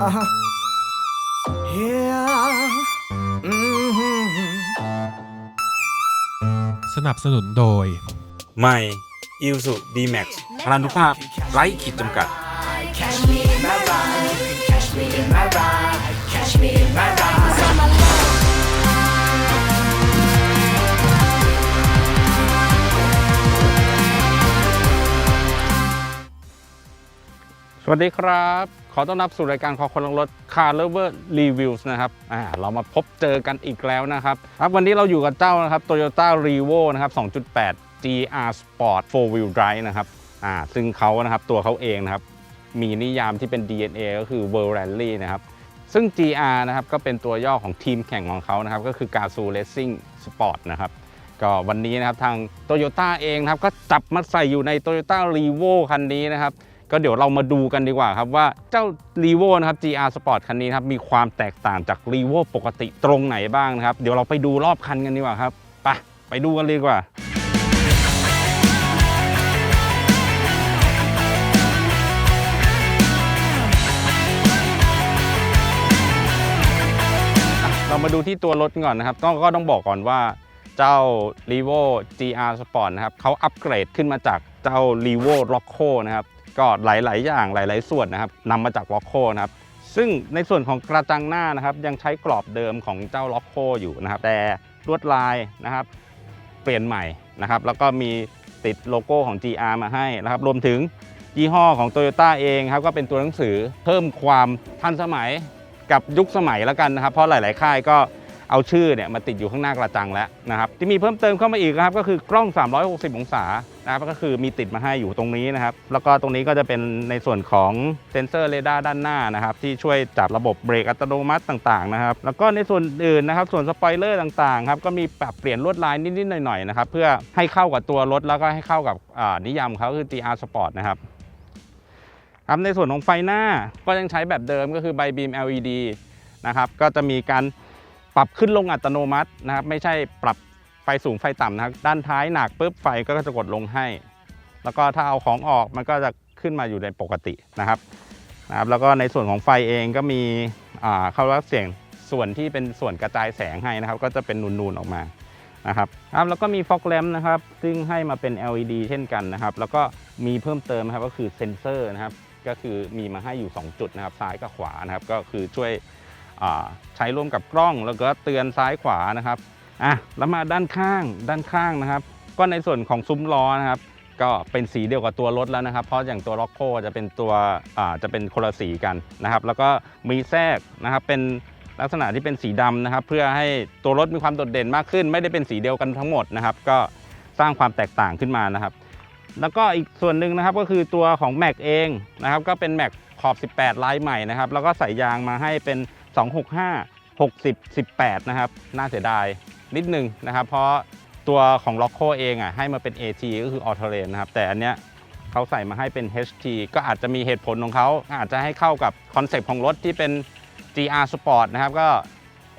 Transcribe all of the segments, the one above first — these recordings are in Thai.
Uh-huh. Yeah. Mm-hmm. สนับสนุนโดย ใหม่อิลสุดีแม็กซ์พลานุภาพไร้ขีดจำกัด Catch me in my ride. You can catch me in my ride. Catch me in my ride. สวัสดีครับข อต้อนรับสู่รายการขอคนลังรถ Car Lover Reviews นะครับอ่าเรามาพบเจอกันอีกแล้วนะครับครับวันนี้เราอยู่กับเจ้านะครับ Toyota Revo นะครับ 2.8 GR Sport 4 Wheel Drive นะครับอ่าซึ่งเขานะครับตัวเขาเองนะครับ มีนิยามที่เป็น DNA ก็คือ World Rally นะครับ ซึ่ง GR นะครับก็เป็นตัวย่อของทีมแข่งของเขานะครับ ก็คือ Gazoo Racing Sport นะครับก็วันนี้นะครับทาง Toyota เองนะครับก็จับมาใส่อยู่ใน Toyota Revo คันนี้นะครับ ก็เดี๋ยวเรามาดูกันดีกว่าครับว่าเจ้า r e v o นะครับ GR Sport คันนี้ครับมีความแตกต่างจาก r e v o ปกติตรงไหนบ้างนะครับ เดี๋ยวเราไปดูรอบคันกันดีกว่าครับไปไปดูกันเลยดีกว่าเรามาดูที่ตัวรถก่อนนะครับต้องก็ต้องบอกก่อนว่าเจ้า r e v o GR Sport นะครับเขาอัปเกรดขึ้นมาจากเจ้า r e v o Rocco นะครับ ก็หลาย ๆ อย่างหลาย ๆ ส่วนนะครับนำมาจาก Rocco นะครับซึ่งในส่วนของกระจังหน้านะครับ ยังใช้กรอบเดิมของเจ้า Rocco อยู่นะครับ แต่ลวดลายนะครับ เปลี่ยนใหม่นะครับ แล้วก็มีติดโลโก้ของ GR มาให้นะครับ รวมถึงยี่ห้อของ Toyota เองครับก็เป็นตัวหนังสือเพิ่มความทันสมัยกับยุคสมัยแล้วกันนะครับ เพราะหลาย ๆ ค่ายก็ เอาชื่อเนี่ยมาติดอยู่ข้างหน้ากระจังแล้วนะครับที่มีเพิ่มเติมเข้ามาอีกครับก็คือกล้อง 360 องศานะครับก็คือมีติดมาให้อยู่ตรงนี้นะครับ แล้วก็ตรงนี้ก็จะเป็นในส่วนของเซนเซอร์เรดาร์ด้านหน้านะครับ ที่ช่วยจับระบบเบรกอัตโนมัติต่างๆนะครับ แล้วก็ในส่วนอื่นนะครับ ส่วนสปอยเลอร์ต่างๆครับก็มีปรับเปลี่ยนลวดลายนิดๆหน่อยๆนะครับเพื่อให้เข้ากับตัวรถแล้วก็ให้เข้ากับนิยามเขาคือ GR Sport นะครับครับในส่วนของไฟหน้าก็ยังใช้แบบเดิมก็คือไบบีม LED นะครับก็จะมีการ ปรับขึ้นลงอัตโนมัตินะครับ ไม่ใช่ปรับไฟสูงไฟต่ำนะครับ ด้านท้ายหนักปุ๊บไฟก็จะกดลงให้ แล้วก็ถ้าเอาของออกมันก็จะขึ้นมาอยู่ในปกตินะครับนะครับ แล้วก็ในส่วนของไฟเองก็มีอ่าเข้ารับเสียงส่วนที่เป็นส่วนกระจายแสงให้นะครับ ก็จะเป็นนูนๆออกมานะครับครับแล้วก็มีฟอกแลมนะครับ ซึ่งให้มาเป็น LED เช่นกันนะครับ แล้วก็มีเพิ่มเติมนะครับก็คือเซ็นเซอร์นะครับ ก็คือมีมาให้อยู่ 2 จุดนะครับ ซ้ายกับขวานะครับ ก็คือช่วย ใช้ร่วมกับกล้องแล้วก็เตือนซ้ายขวานะครับอะแล้วมาด้านข้างด้านข้างนะครับ ก็ในส่วนของซุ้มล้อนะครับก็เป็นสีเดียวกับตัวรถแล้วนะครับ เพราะอย่างตัว r o c โ o จะเป็นตัวอ่าจะเป็นคนละสีกันนะครับ แล้วก็มีแทรกนะครับเป็นลักษณะที่เป็นสีดำนะครับ เพื่อให้ตัวรถมีความโดดเด่นมากขึ้น ไม่ได้เป็นสีเดียวกันทั้งหมดนะครับ ก็สร้างความแตกต่างขึ้นมานะครับ แล้วก็อีกส่วนหนึ่งนะครับก็คือตัวของ Mac เองนะครับ ก็เป็น Mac ขอบ 18 ลายใหม่นะครับ แล้วก็ใส่ยางมาให้เป็น 265 60 18 นะครับ น่าเสียดายนิดนึงนะครับ เพราะตัวของ l o c k o เองอะให้มาเป็น AT ก็คือ All Terrain นะครับ แต่อันเนี้ยเขาใส่มาให้เป็น HT ก็อาจจะมีเหตุผลของเขาอาจจะให้เข้ากับคอนเซปต์ของรถที่เป็น GR Sport นะครับก็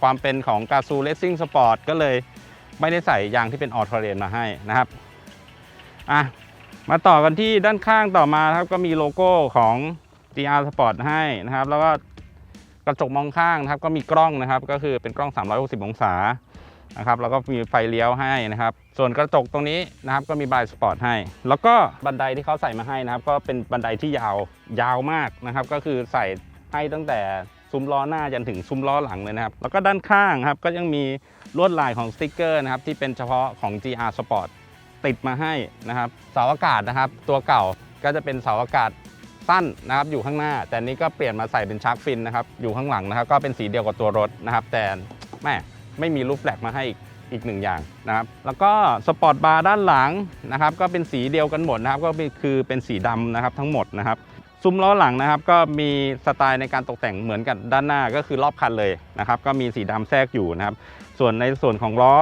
ความเป็นของ g a z o Racing Sport ก็เลยไม่ได้ใส่ยางที่เป็น All Terrain มาให้นะครับอะมาต่อกันที่ด้านข้างต่อมาครับก็มีโลโก้ของ GR Sport ให้นะครับ แล้วก็ กระจกมองข้างนะครับก็มีกล้องนะครับ ก็คือเป็นกล้อง 360 องศานะครับแล้วก็มีไฟเลี้ยวให้นะครับ ส่วนกระจกตรงนี้นะครับก็มีบายสปอร์ตให้ แล้วก็บันไดที่เขาใส่มาให้นะครับ ก็เป็นบันไดที่ยาวยาวมากนะครับ ก็คือใส่ให้ตั้งแต่ซุ้มล้อหน้าจนถึงซุ้มล้อหลังเลยนะครับ แล้วก็ด้านข้างครับก็ยังมีลวดลายของสติกเกอร์นะครับที่เป็นเฉพาะของ GR Sport ติดมาให้นะครับเสาอากาศนะครับ ตัวเก่าก็จะเป็นเสาอากาศ สั้นนะครับอยู่ข้างหน้า แต่นี้ก็เปลี่ยนมาใส่เป็นชาร์กฟินนะครับอยู่ข้างหลังนะครับ ก็เป็นสีเดียวกับตัวรถนะครับ แต่แม่ไม่มีรูปแฟลกมาให้อีกอีกหนึ่งอย่างนะครับ แล้วก็สปอร์ตบาร์ด้านหลังนะครับ ก็เป็นสีเดียวกันหมดนะครับ ก็คือเป็นสีดำนะครับทั้งหมดนะครับซุ้มล้อหลังนะครับ ก็มีสไตล์ในการตกแต่งเหมือนกับด้านหน้าก็คือรอบคันเลยนะครับ ก็มีสีดำแทรกอยู่นะครับ ส่วนในส่วนของล้อ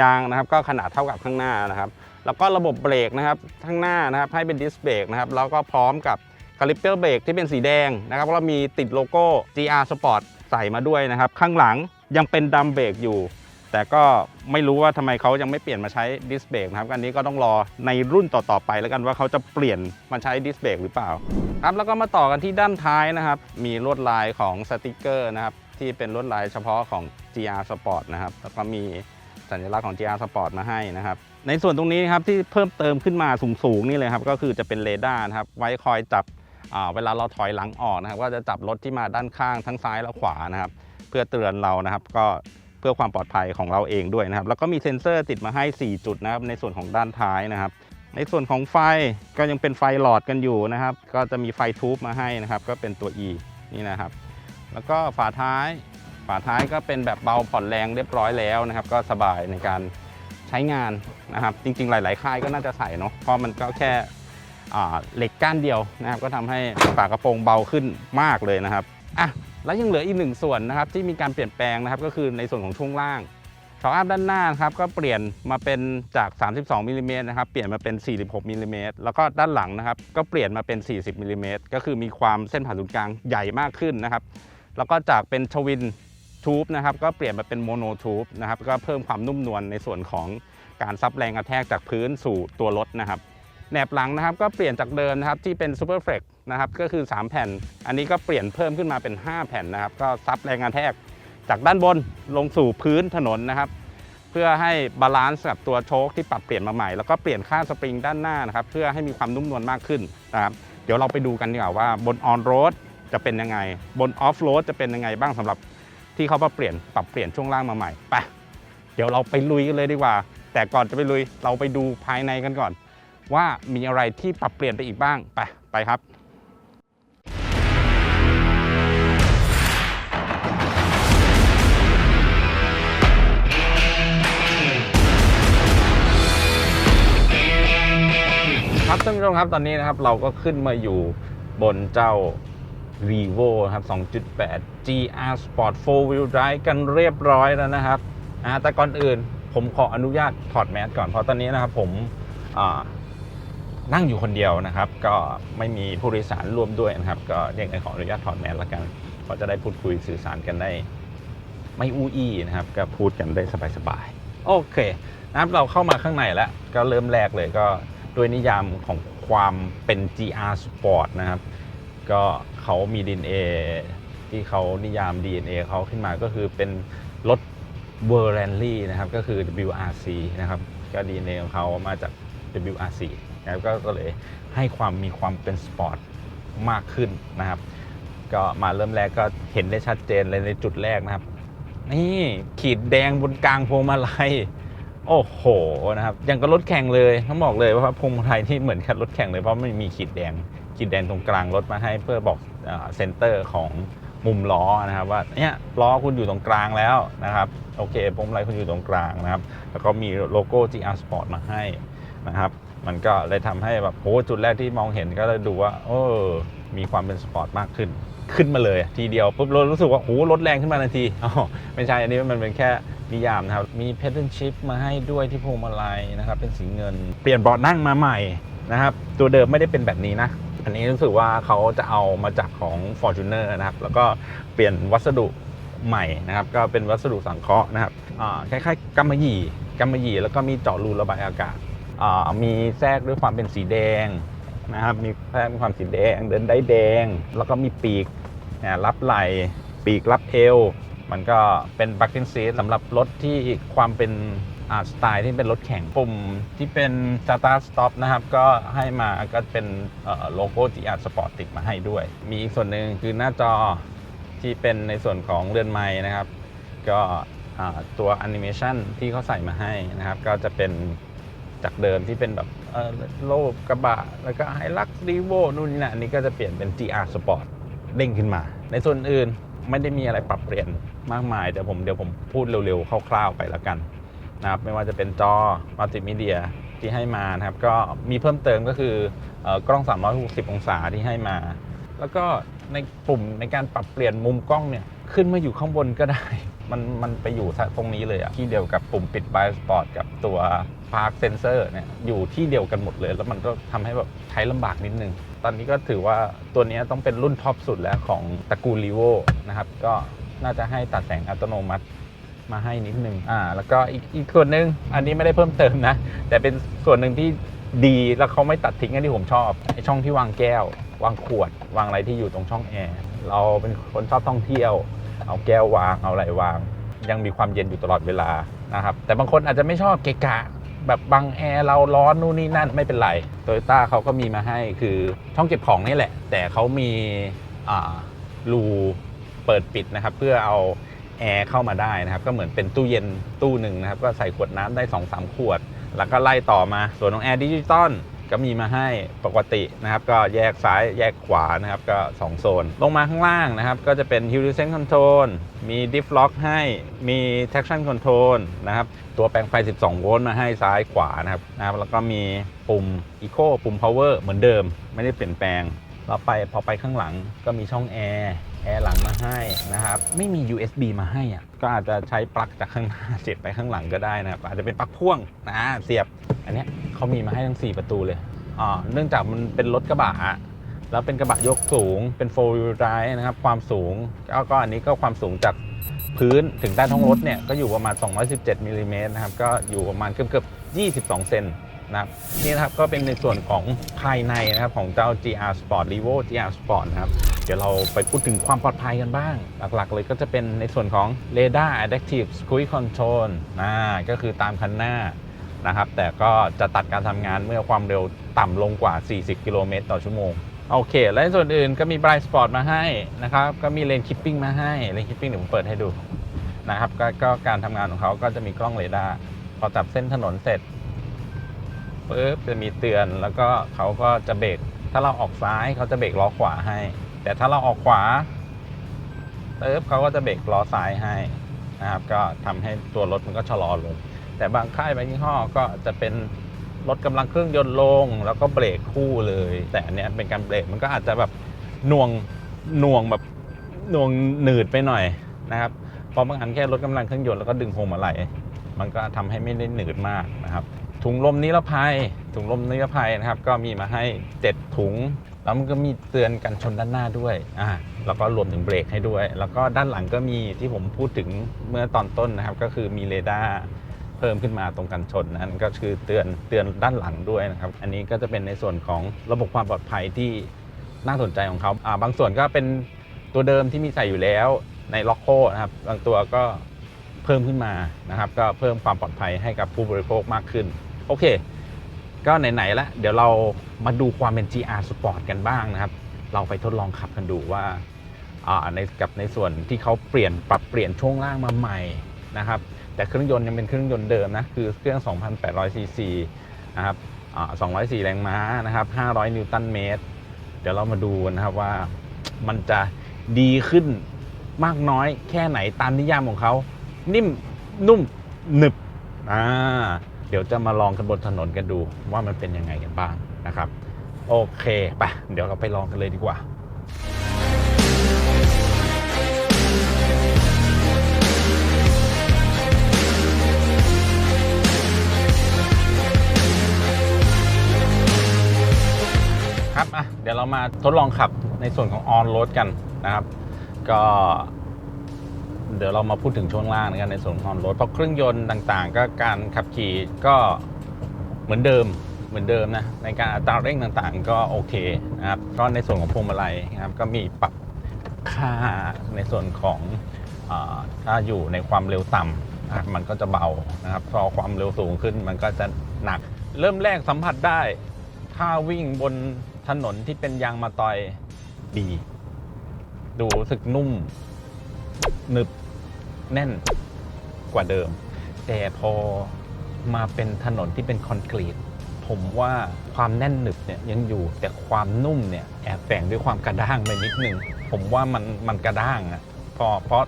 ยางนะครับ ก็ขนาดเท่ากับข้างหน้านะครับ แล้วก็ระบบเบรกนะครับข้างหน้านะครับให้เป็นดิสเบรกนะครับแล้วก็พร้อมกับ คาลิปเปอร์เบรกที่เป็นสีแดงนะครับแล้วมีติดโลโก้ GR Sport ใส่มาด้วยนะครับ ข้างหลังยังเป็นดัมเบรกอยู่ แต่ก็ไม่รู้ว่าทำไมเขายังไม่เปลี่ยนมาใช้ดิสเบรกนะครับอันนี้ก็ต้องรอในรุ่นต่อๆไปแล้วกันว่าเขาจะเปลี่ยนมาใช้ดิสเบรกหรือเปล่าครับแล้วก็มาต่อกันที่ด้านท้ายนะครับ มีลวดลายของสติกเกอร์นะครับที่เป็นลวดลายเฉพาะของ GR Sport นะครับแล้วก็มีสัญลักษณ์ของ GR Sport มาให้นะครับ ในส่วนตรงนี้ครับที่เพิ่มเติมขึ้นมาสูงๆนี่เลยครับก็คือจะเป็นเรดาร์นะครับไว้คอยจับ เวลาเราถอยหลังออกนะครับ ก็จะจับรถที่มาด้านข้างทั้งซ้ายและขวานะครับ เพื่อเตือนเรานะครับ ก็เพื่อความปลอดภัยของเราเองด้วยนะครับ แล้วก็มีเซ็นเซอร์ติดมาให้ 4 จุดนะครับ ในส่วนของด้านท้ายนะครับ ในส่วนของไฟก็ยังเป็นไฟหลอดกันอยู่นะครับ ก็จะมีไฟทูบมาให้นะครับ ก็เป็นตัว E นี่นะครับ แล้วก็ฝาท้าย ฝาท้ายก็เป็นแบบเบาผ่อนแรงเรียบร้อยแล้วนะครับ ก็สบายในการใช้งานนะครับ จริง ๆ หลาย ๆ ค่ายก็น่าจะใส่เนาะเพราะมันก็แค่ เหล็กก้านเดียวนะครับ ก็ทำให้ฝากระโปรงเบาขึ้นมากเลยนะครับอะแล้วยังเหลืออีกหนึ่งส่วนนะครับที่มีการเปลี่ยนแปลงนะครับ ก็คือในส่วนของช่วงล่างช็อคอัพด้านหน้านะครับก็เปลี่ยนมาเป็นจาก 32มิลลิเมตรนะครับเปลี่ยนมาเป็น 46มิลลิเมตรแล้วก็ด้านหลังนะครับ ก็เปลี่ยนมาเป็น 40มิลลิเมตรก็คือมีความเส้นผ่านศูนย์กลางใหญ่มากขึ้นนะครับ แล้วก็จากเป็นชวินทูบนะครับก็เปลี่ยนมาเป็นโมโนทูบนะครับก็เพิ่มความนุ่มนวลในส่วนของการซับแรงกระแทกจากพื้นสู่ตัวรถนะครับ แหนบหลังนะครับก็เปลี่ยนจากเดิมนะครับที่เป็นซูเปอร์เฟ t นะครับก็คือ 3 แผ่น อันนี้ก็เปลี่ยนเพิ่มขึ้นมาเป็น 5 แผ่นนะครับ ก็ซับแรงกระแทกจากด้านบนลงสู่พื้นถนนนะครับ เพื่อให้บาลานซ์กับตัวโชคที่ปรับเปลี่ยนมาใหม่ แล้วก็เปลี่ยนค่าสปริงด้านหน้านะครับ เพื่อให้มีความนุ่มนวลมากขึ้นนะครับ เดี๋ยวเราไปดูกันดีกว่าว่าบนออนโรดจะเป็นยังไง บนออฟโรดจะเป็นยังไงบ้างสำหรับที่เขาปรับเปลี่ยนปรับเปลี่ยนช่วงล่างมาใหม่ไปเดี๋ยวเราไปลุยกันเลยดีกว่า แต่ก่อนจะไปลุยเราไปดูภายในกันก่อน ว่ามีอะไรที่ปรับเปลี่ยนไปอีกบ้าง ไป ไปครับครับท่านผู้ชมครับตอนนี้นะครับเราก็ขึ้นมาอยู่บนเจ้า r e v o ครับ 2.8 GR Sport 4 Wheel Drive กันเรียบร้อยแล้วนะครับแต่ก่อนอื่นผมขออนุญาตถอดแมสก่อนเพราะตอนนี้นะครับผมอ่า นั่งอยู่คนเดียวนะครับ ก็ไม่มีผู้โดยสารร่วมด้วยนะครับ ก็ยังไงขออนุญาตถอดแมสละกันเพราะจะได้พูดคุยสื่อสารกันได้ ไม่อู้อี้นะครับ ก็พูดกันได้สบายๆโอเคนะครับเราเข้ามาข้างในแล้ว ก็เริ่มแรกเลยก็ด้วยนิยามของความเป็น GR Sport นะครับ ก็เขามี DNA ที่เขานิยาม DNA เขาขึ้นมาก็คือเป็นรถ w o r l a n l y นะครับ ก็คือ WRC นะครับ ก็ DNA ของเขามาจาก WRC นะครับก็เลยให้ความมีความเป็นสปอร์ตมากขึ้นนะครับ ก็มาเริ่มแรกก็เห็นได้ชัดเจนเลยในจุดแรกนะครับ นี่ขีดแดงบนกลางพวงมาลัยโอ้โหนะครับยังกับรถแข่งเลยต้องบอกเลยว่าพวงมาลัยที่เหมือนกับรถแข่งเลยเพราะไมันมีขีดแดงขีดแดงตรงกลางรถมาให้เพื่อบอกเซนเตอร์ของมุมล้อนะครับว่าเนี่ยล้อคุณอยู่ตรงกลางแล้วนะครับโอเคพวงมาลัยคุณอยู่ตรงกลางนะครับ แล้วก็มีโลโก้ GR Sport มาให้นะครับ มันก็เลยทำให้แบบโหจุดแรกที่มองเห็นก็เลยดูว่าโอ้มีความเป็นสปอร์ตมากขึ้น ขึ้นมาเลยทีเดียวปุ๊บเรารู้สึกว่าโหรถแรงขึ้นมาทันทีอ๋อไม่ใช่อันนี้มันเป็นแค่นิยามนะครับ มีเพด a l shift มาให้ด้วยที่พวงมาลัยนะครับ เป็นสีเงิน เปลี่ยนเบาะนั่งมาใหม่นะครับ ตัวเดิมไม่ได้เป็นแบบนี้นะ อันนี้รู้สึกว่าเขาจะเอามาจากของ Fortuner นะครับ แล้วก็เปลี่ยนวัสดุใหม่นะครับ ก็เป็นวัสดุสังเคราะห์นะครับอ่าคล้ายๆกำมะหยี่กำมะหยี่แล้วก็มีเจาะรูระบายอากาศ มีแทรกด้วยความเป็นสีแดงนะครับมีแทรกเป็นความสีแดงเดินได้แดง แล้วก็มีปีกรับไหล่ปีกรับเอว มันก็เป็นบัคเกนซีสำหรับรถที่ความเป็นสไตล์ที่เป็นรถแข่งปุ่มที่เป็น Start Stop นะครับ ก็ให้มาก็เป็นโลโก้ GR Sport ติดมาให้ด้วย มีอีกส่วนหนึ่งคือหน้าจอที่เป็นในส่วนของเรือนไม้นะครับ ก็ตัวแอนิเมชันที่เขาใส่มาให้นะครับ ก็จะเป็น จากเดิมที่เป็นแบบโลบกระบะ แล้วก็ไฮลักซ์รีโวนู่นนี่นะอันนี้ก็จะเปลี่ยนเป็น GR Sport เด้งขึ้นมา ในส่วนอื่นไม่ได้มีอะไรปรับเปลี่ยนมากมาย แต่ผมเดี๋ยวผมพูดเร็วๆ คร่าวๆไปแล้วกันนะครับไม่ว่าจะเป็นจอมัลติมีเดียที่ให้มานะครับ ก็มีเพิ่มเติมก็คือเอ่อกล้อง 360 องศาที่ให้มา แล้วก็ในปุ่มในการปรับเปลี่ยนมุมกล้องเนี่ย ขึ้นมาอยู่ข้างบนก็ได้ มันมันไปอยู่ตรงนี้เลยอะที่เดียวกับปุ่มปิด Bias Sport กับตัว Park Sensor เนี่ยอยู่ที่เดียวกันหมดเลย แล้วมันก็ทำให้แบบใช้ลำบากนิดนึง ตอนนี้ก็ถือว่าตัวนี้ต้องเป็นรุ่นท็อปสุดแล้วของตระกูล r ีโวนะครับ ก็น่าจะให้ตัดแสงอัตโนมัติมาให้นิดนึงอ่า แล้วก็อีกอีกส่วนหนึ่งอันนี้ไม่ได้เพิ่มเติมนะ แต่เป็นส่วนหนึ่งที่ดีแล้วเขาไม่ตัดทิ้งอันที่ผมชอบไอช่องที่วางแก้ว วางขวด วางอะไรที่อยู่ตรงช่องแอร์ เราเป็นคนชอบท่องเที่ยว เอาแก้ววางเอาอะไรวาง ยังมีความเย็นอยู่ตลอดเวลานะครับแต่บางคนอาจจะไม่ชอบเกะกะ แบบบังแอร์เราร้อนนู่นนี่นั่นไม่เป็นไรโตโยต้าเขาก็มีมาให้คือช่องเก็บของนี่แหละ แต่เขามีรูเปิดปิดนะครับ เพื่อเอาแอร์เข้ามาได้นะครับ ก็เหมือนเป็นตู้เย็นตู้หนึ่งนะครับ ก็ใส่ขวดน้ำได้2-3ขวด แล้วก็ไล่ต่อมาส่วนของแอร์ดิจิตอล ก็มีมาให้ปกตินะครับ ก็แยกซ้ายแยกขวานะครับ ก็ 2 โซน ลงมาข้างล่างนะครับ ก็จะเป็น h i l l i s e n Control มี Diff Lock ให้มี Traction Control นะครับ ตัวแปลงไฟ 12 โวลต์มาให้ซ้ายขวานะครับนะครับแล้วก็มีปุ่ม Eco ปุ่ม Power เหมือนเดิม ไม่ได้เปลี่ยนแปลงเราไปพอไปข้างหลังก็มีช่องแอร์ แอร์หลังมาให้นะครับ ไม่มี USB มาให้อะก็อาจจะใช้ปลั๊กจากข้างหน้าเสียบไปข้างหลังก็ได้นะครับอาจจะเป็นปลั๊กพ่วงนะเสียบ อันนี้เขามีมาให้ทั้ง 4 ประตูเลยอ่าเนื่องจากมันเป็นรถกระบะอะแล้วเป็นกระบะยกสูงเป็น four wheel drive นะครับ ความสูงแล้วก็อันนี้ก็ความสูงจากพื้นถึงใต้ท้องรถเนี่ยก็อยู่ประมาณ 217มิลลิเมตรนะครับ ก็อยู่ประมาณเกือบเกือบ22 เซน นะครับนี่นะครับก็เป็นในส่วนของภายในนะครับของเจ้า GR Sport r e v o GR Sport นะครับเดี๋ยวเราไปพูดถึงความปลอดภัยกันบ้าง หลักๆ เลยก็จะเป็นในส่วนของ Radar Adaptive Cruise Control นะก็คือตามคันหน้านะครับ แต่ก็จะตัดการทำงานเมื่อความเร็วต่ำลงกว่า 40 กิโลเมตรต่อชั่วโมง โอเค และในส่วนอื่นก็มี Blind Spot มาให้นะครับ ก็มี Lane Keeping มาให้ Lane Keeping เดี๋ยวผมเปิดให้ดูนะครับกก็การทำงานของเขาก็จะมีกล้องเรดาร์พอจับเส้นถนนเสร็จ ปุ๊บจะมีเตือนแล้วก็เขาก็จะเบรกถ้าเราออกซ้ายเขาจะเบรกล้อขวาให้ แต่ถ้าเราออกขวาปุ๊บเขาก็จะเบรกล้อซ้ายให้นะครับก็ทำให้ตัวรถมันก็ชะลอลง แต่บางค่ายบางยี่ห้อก็จะเป็นลดกำลังเครื่องยนต์ลง แล้วก็เบรกคู่เลย แต่อันเนี้ยเป็นการเบรกมันก็อาจจะแบบหน่วงหน่วงแบบหน่วงหนืดไปหน่อยนะครับพราะบางอันแค่ลดกำลังเครื่องยนต์แล้วก็ดึงพวงมาลัยมันก็ทำให้ไม่ได้หนืดมากนะครับ ถุงลมนิรภัย ถุงลมนิรภัยนะครับ ก็มีมาให้ 7 ถุง แล้วมันก็มีเตือนกันชนด้านหน้าด้วยอ่าแล้วก็รวมถึงเบรกให้ด้วย แล้วก็ด้านหลังก็มีที่ผมพูดถึงเมื่อตอนต้นนะครับ ก็คือมีเรดาร์เพิ่มขึ้นมาตรงกันชนนั่นก็คือเตือนเตือนด้านหลังด้วยนะครับ อันนี้ก็จะเป็นในส่วนของระบบความปลอดภัยที่น่าสนใจของเขาอ่าบางส่วนก็เป็นตัวเดิมที่มีใส่อยู่แล้วในล็อกโคนะครับ บางตัวก็เพิ่มขึ้นมานะครับ ก็เพิ่มความปลอดภัยให้กับผู้บริโภคมากขึ้น โอเค ก็ไหนๆแล้วเดี๋ยวเรามาดูความเป็น GR Sport กันบ้างนะครับ เราไปทดลองขับกันดูว่าในกับในส่วนที่เขาเปลี่ยนปรับเปลี่ยนช่วงล่างมาใหม่นะครับ แต่เครื่องยนต์ยังเป็นเครื่องยนต์เดิมนะ คือเครื่อง 2,800ซีซีนะครับอ่า204 แรงม้านะครับ 500 นิวตันเมตร เดี๋ยวเรามาดูนะครับว่ามันจะดีขึ้นมากน้อยแค่ไหนตามนิยามของเขา นิ่มนุ่มหนึบอ่า เดี๋ยวจะมาลองกันบนถนนกันดูว่ามันเป็นยังไงกันบ้างนะครับ โอเคไปเดี๋ยวเราไปลองกันเลยดีกว่าครับอะเดี๋ยวเรามาทดลองขับในส่วนของออนโรดกันนะครับ ก็ เดี๋ยวเรามาพูดถึงช่วงล่างนะครับในส่วนของรดเพราะเครื่องยนต์ต่างๆ ก็การขับขี่ก็เหมือนเดิมเหมือนเดิมนะในการอัตราเร่งต่างๆ ก็โอเคนะครับก็ในส่วนของพวงมาลัยนะครับก็มีปรับค่าในส่วนของอถ้าอยู่ในความเร็วต่ำอะมันก็จะเบานะครับพอความเร็วสูงขึ้นมันก็จะหนัก เริ่มแรกสัมผัสได้ ถ้าวิ่งบนถนนที่เป็นยางมาตอยดี ดูรู้สึกนุ่มหนึบ แน่นกว่าเดิม แต่พอมาเป็นถนนที่เป็นคอนกรีต ผมว่าความแน่นหนึบเนี่ยยังอยู่แต่ความนุ่มเนี่ยแอบแฝงด้วยความกระด้างไปนิดนึง ผมว่ามันมันกระด้างอะพอเพราะ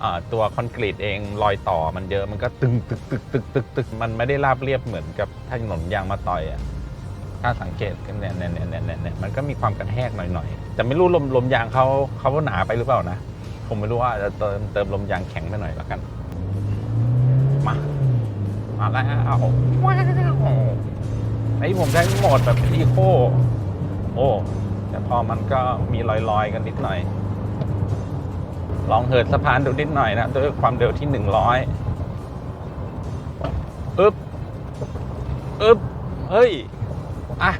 เอ่อตัวคอนกรีตเองรอยต่อมันเยอะมันก็ตึงตึกตึกตึกตึกตึกมันไม่ได้ราบเรียบเหมือนกับถนนยางมาต่อยอะถ้าสังเกตกันเนี่ยเนี่ยเนี่ยเนี่ยเนี่ยเนี่ยมันก็มีความกระแทกหน่อยๆแต่ไม่รู้ลมลมยางเขาเขาหนาไปหรือเปล่านะ ผมไม่รู้ว่าจะเติมเติมลมยางแข็งไปหน่อยและกัน มา มาแล้วว้าวไอ้ผมใช้โหมดแบบอีโคโอ้ แต่พอมันก็มีลอยๆกันนิดหน่อย ลองเหินสะพานดูนิดหน่อยนะ ด้วยความเร็วที่หนึ่งร้อยอึ๊บอึ๊บเฮ้ย อะ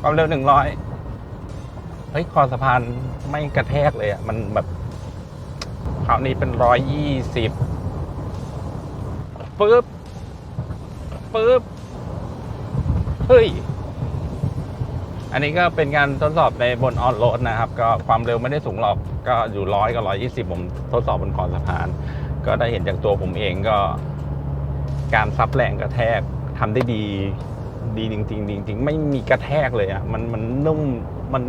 ความเร็วหนึ่งร้อยเฮ้ย คอสะพานไม่กระแทกเลยอะ มันแบบ ราวนี้เป็นร้อยยี่สิบปึ๊บปึ๊บเฮ้ย อันนี้ก็เป็นการทดสอบในบนออนโรดนะครับ ก็ความเร็วไม่ได้สูงหรอกก็อยู่ร้อยกับร้อยยี่สิบผมทดสอบบนคอสะพาน ก็ได้เห็นจากตัวผมเองก็ การซับแรงกระแทกทำได้ดีดีจริงๆจริงๆไม่มีกระแทกเลยอะมันมันนุ่มมัน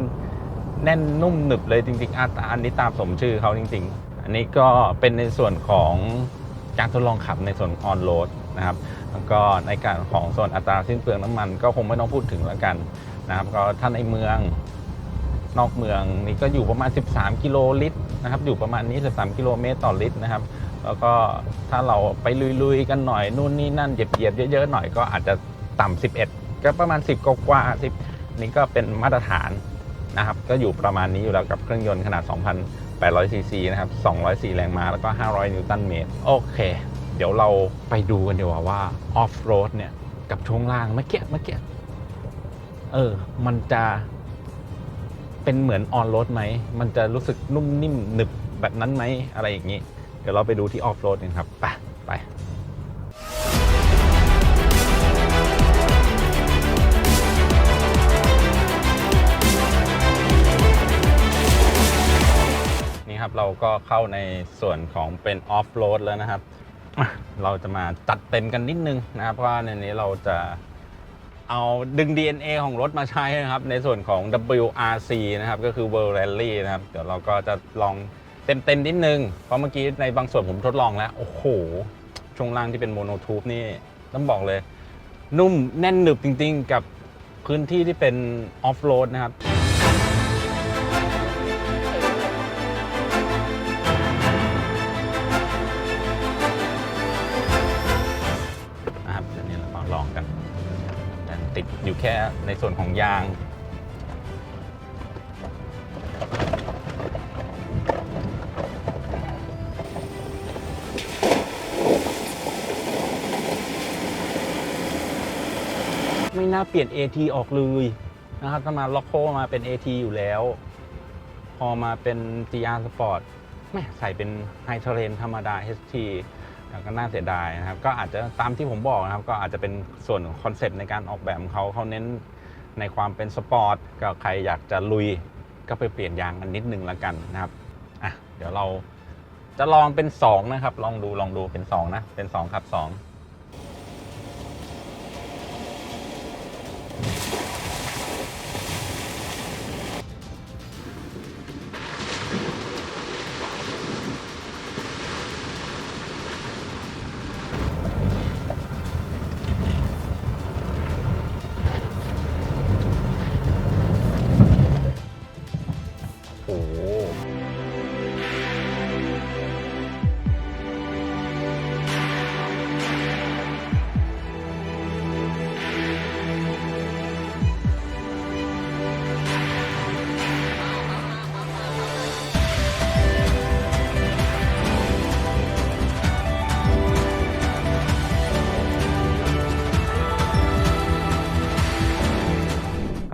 แน่นนุ่มหนึบเลยจริงๆอาอันนี้ตามสมชื่อเขาจริง ๆ นนี้ก็เป็นในส่วนของการทดลองขับในส่วนออนโรดนะครับแล้วก็ในการของส่วนอัตราสิ้นเปลืองน้ำมัน ก็คงไม่ต้องพูดถึงแล้วกันนะครับ ก็ท่านในเมืองนอกเมืองนี่ก็อยู่ประมาณ 13 กิโลลิตรนะครับ อยู่ประมาณนี้ 13 กิโลเมตรต่อลิตรนะครับ แล้วก็ถ้าเราไปลุยๆกันหน่อยนู่นนี่นั่นเหยียบๆเยอะๆหน่อยก็อาจจะต่ำ11 ก็ประมาณ 10 กว่าๆ10นี่ก็เป็นมาตรฐานนะครับ ก็อยู่ประมาณนี้อยู่แล้วกับเครื่องยนต์ขนาด 800ซีซีนะครับ204 แรงม้าแล้วก็ 500 นิวตันเมตร โอเค เดี๋ยวเราไปดูกันดีกว่าว่าออฟโรดเนี่ย กับช่วงล่างเมื่อกี้เมื่อกี้เออ มันจะเป็นเหมือนออนโรดไหม มันจะรู้สึกนุ่มนิ่มหนึบแบบนั้นไหมอะไรอย่างนี้ เดี๋ยวเราไปดูที่ออฟโรดกันครับไป เราก็เข้าในส่วนของเป็นออฟโรดแล้วนะครับอะเราจะมาจัดเต็มกันนิดนึงนะครับ เพราะว่าในนี้เราจะเอาดึง DNA ของรถมาใช้นะครับ ในส่วนของ WRC นะครับ ก็คือ World Rally นะครับ เดี๋ยวเราก็จะลองเต็มๆนิดนึง เพราะเมื่อกี้ในบางส่วนผมทดลองแล้ว โอ้โห ช่วงล่างที่เป็นโมโนทูบนี่ต้องบอกเลย นุ่มแน่นหนึบจริง ๆ กับพื้นที่ที่เป็นออฟโรดนะครับนะครับ แค่ในส่วนของยาง ไม่น่าเปลี่ยน AT ออกเลยนะครับถ้ามาล็อกโคมาเป็น AT อยู่แล้ว พอมาเป็น GR Sport แม่ใส่เป็นไฮเทเรนธรรมดา HT ก็น่าเสียดายนะครับ ก็อาจจะตามที่ผมบอกนะครับ ก็อาจจะเป็นส่วนของคอนเซปต์ในการออกแบบของเขาเขาเน้นในความเป็นสปอร์ตก็ใครอยากจะลุยก็ไปเปลี่ยนยางกันนิดนึงแล้วกันนะครับอะเดี๋ยวเราจะลองเป็น 2 นะครับ ลองดูลองดูเป็น 2 นะ เป็น 2 ครับ 2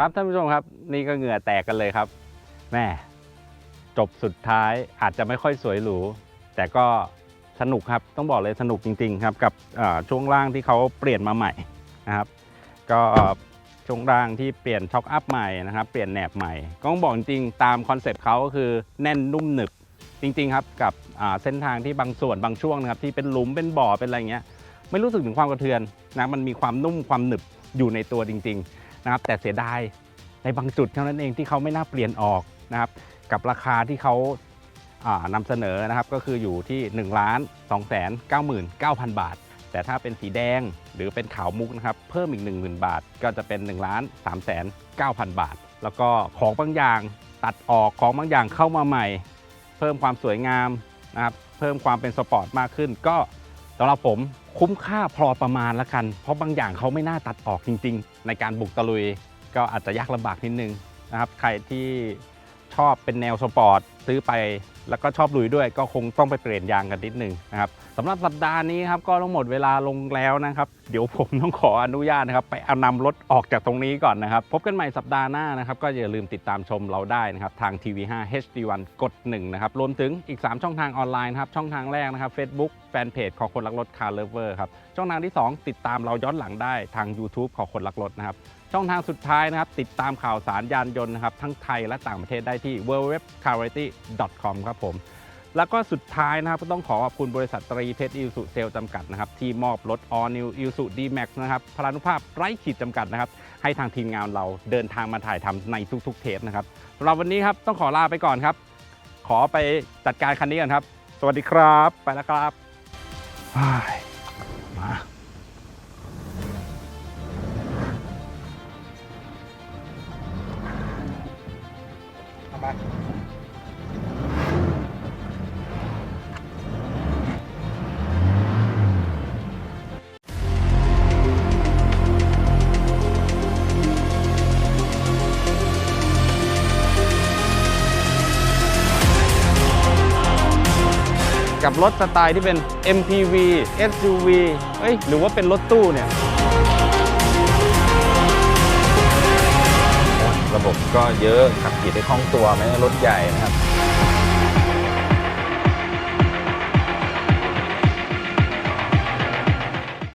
ครับท่านผู้ชมครับ นี่ก็เหงื่อแตกกันเลยครับแม่จบสุดท้ายอาจจะไม่ค่อยสวยหรูแต่ก็สนุกครับต้องบอกเลยสนุกจริง ๆ ครับ กับช่วงล่างที่เขาเปลี่ยนมาใหม่นะครับ ก็ช่วงล่างที่เปลี่ยนช็อคอัพใหม่นะครับ เปลี่ยนแหนบใหม่ก็ต้องบอกจริงๆตามคอนเซปต์เขาก็คือแน่นนุ่มหนึบจริง ๆ ครับกับเส้นทางที่บางส่วนบางช่วงนะครับ ที่เป็นหลุมเป็นบ่อเป็นอะไรเงี้ย ไม่รู้สึกถึงความกระเทือนนะมันมีความนุ่มความหนึบอยู่ในตัวจริง ๆ นะครับแต่เสียดายในบางจุดเท่านั้นเองที่เขาไม่น่าเปลี่ยนออกนะครับกับราคาที่เขาานำเสนอนะครับก็คืออยู่ที่ 1 ล้าน2 9 9 9 0 0 บาท แต่ถ้าเป็นสีแดงหรือเป็นขาวมุกนะครับเพิ่มอีก 10,000 บาท ก็จะเป็น 1 ล้าน3 9 0 0 0 บาท แล้วก็ของบางอย่างตัดออกของบางอย่างเข้ามาใหม่ เพิ่มความสวยงามนะครับเพิ่มความเป็นสปอร์ตมากขึ้นก็ สำหรับผมคุ้มค่าพอประมาณละกัน เพราะบางอย่างเขาไม่น่าตัดออกจริง ๆ ในการบุกตะลุย ก็อาจจะยากลำบากนิดนึงนะครับ ใครที่ชอบเป็นแนวสปอร์ตซื้อไป แล้วก็ชอบลุยด้วยก็คงต้องไปเปลี่ยนยางกันนิดนึงนะครับสำหรับสัปดาห์นี้ครับก็ต้องหมดเวลาลงแล้วนะครับเดี๋ยวผมต้องขออนุญาตนะครับไปเอานำรถออกจากตรงนี้ก่อนนะครับ พบกันใหม่สัปดาห์หน้านะครับก็อย่าลืมติดตามชมเราได้นะครับทาง TV5 HD1 กด1นะครับรวมถึงอีก 3 ช่องทางออนไลน์นะครับช่องทางแรกนะครับ Facebook แฟนเพจของคนรักรถ Car Lover ครับช่องทางที่ 2 ติดตามเราย้อนหลังได้ทาง YouTube ของคนรักรถนะครับช่องทางสุดท้ายนะครับ ติดตามข่าวสารยานยนต์นะครับ ทั้งไทยและต่างประเทศได้ที่ www.carity.com ครับผม แล้วก็สุดท้ายนะครับก็ต้องขอขอบคุณบริษัทตรีเพชรอิวสุเซลจำกัดนะครับที่มอบรถ All New i s u D Max นะครับพลานุภาพไร้ขีดจำกัดนะครับให้ทางทีมงานเราเดินทางมาถ่ายทำในทุกๆ เทปนะครับสำหรับวันนี้ครับต้องขอลาไปก่อนครับ ขอไปจัดการคันนี้กันครับ สวัสดีครับ ไปแล้วครับอ้ายมากั รถสไตล์ที่เป็น MPV SUV เอ้ยหรือว่าเป็นรถตู้เนี่ยระบบก็เยอะขับขี่ได้คล่องตัวไหมรถใหญ่นะครับ